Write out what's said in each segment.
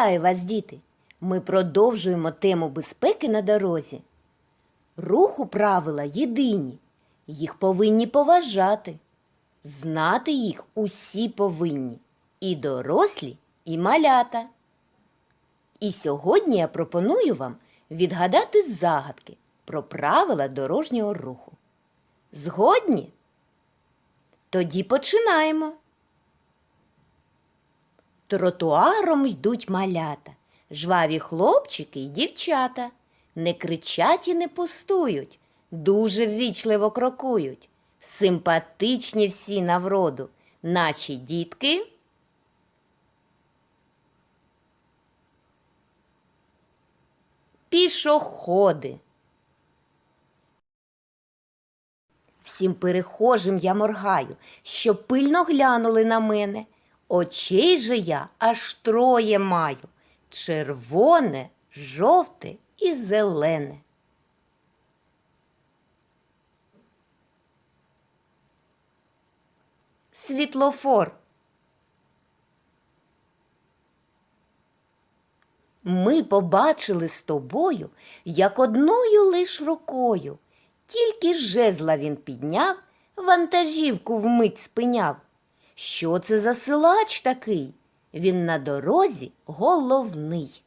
Вітаю вас, діти! Ми продовжуємо тему безпеки на дорозі. Руху правила єдині. Їх повинні поважати. Знати їх усі повинні. І дорослі, і малята. І сьогодні я пропоную вам відгадати загадки про правила дорожнього руху. Згодні? Тоді починаємо. Тротуаром йдуть малята, жваві хлопчики й дівчата. Не кричать і не пустують, дуже ввічливо крокують. Симпатичні всі на вроду, наші дітки. Пішоходи. Всім перехожим я моргаю, щоб пильно глянули на мене. Очей же я аж троє маю червоне, жовте і зелене. Світлофор. Ми побачили з тобою, як одною лиш рукою. Тільки жезла він підняв, вантажівку вмить спиняв. Що це за силач такий? Він на дорозі головний.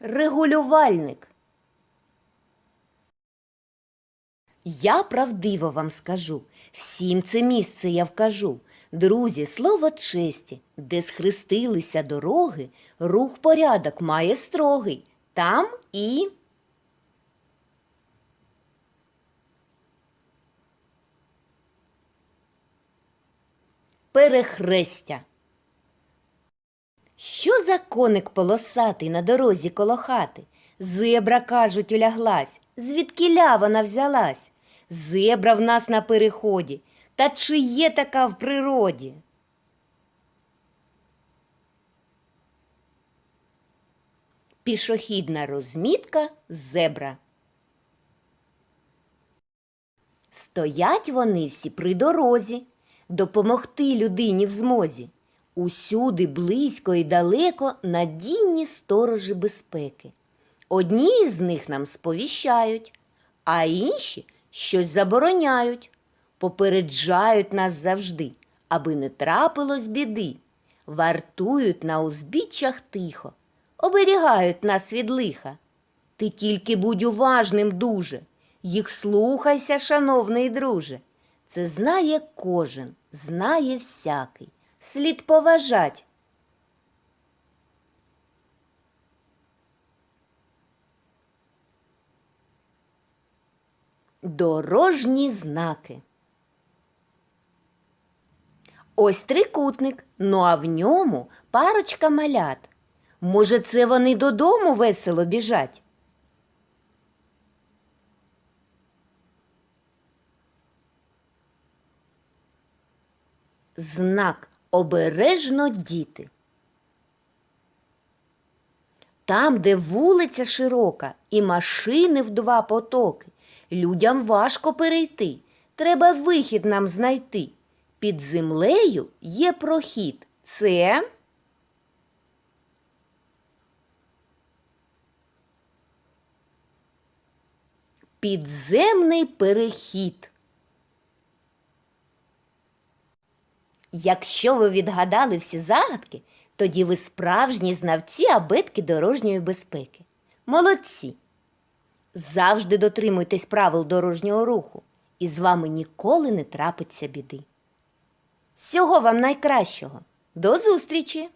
Регулювальник. Я правдиво вам скажу, всім це місце я вкажу. Друзі, слово честі, де схрестилися дороги, рух порядок має строгий. Там і. Перехрестя. Що за коник полосатий на дорозі коло хати? Зебра, кажуть, уляглась. Звідкіля вона взялась? Зебра в нас на переході. Та чи є така в природі? Пішохідна розмітка зебра. Стоять вони всі при дорозі, допомогти людині в змозі. Усюди близько і далеко надійні сторожі безпеки. Одні з них нам сповіщають, а інші щось забороняють, попереджають нас завжди, аби не трапилось біди, вартують на узбіччях тихо, оберігають нас від лиха. Ти тільки будь уважним дуже, їх слухайся, шановний друже. Це знає кожен, знає всякий. Слід поважать. Дорожні знаки. Ось трикутник, ну а в ньому парочка малят. Може, це вони додому весело біжать? Знак обережно діти. Там, де вулиця широка і машини в два потоки, людям важко перейти. Треба вихід нам знайти. Під землею є прохід. Це підземний перехід. Якщо ви відгадали всі загадки, тоді ви справжні знавці абетки дорожньої безпеки. Молодці! Завжди дотримуйтесь правил дорожнього руху, і з вами ніколи не трапиться біди. Всього вам найкращого! До зустрічі!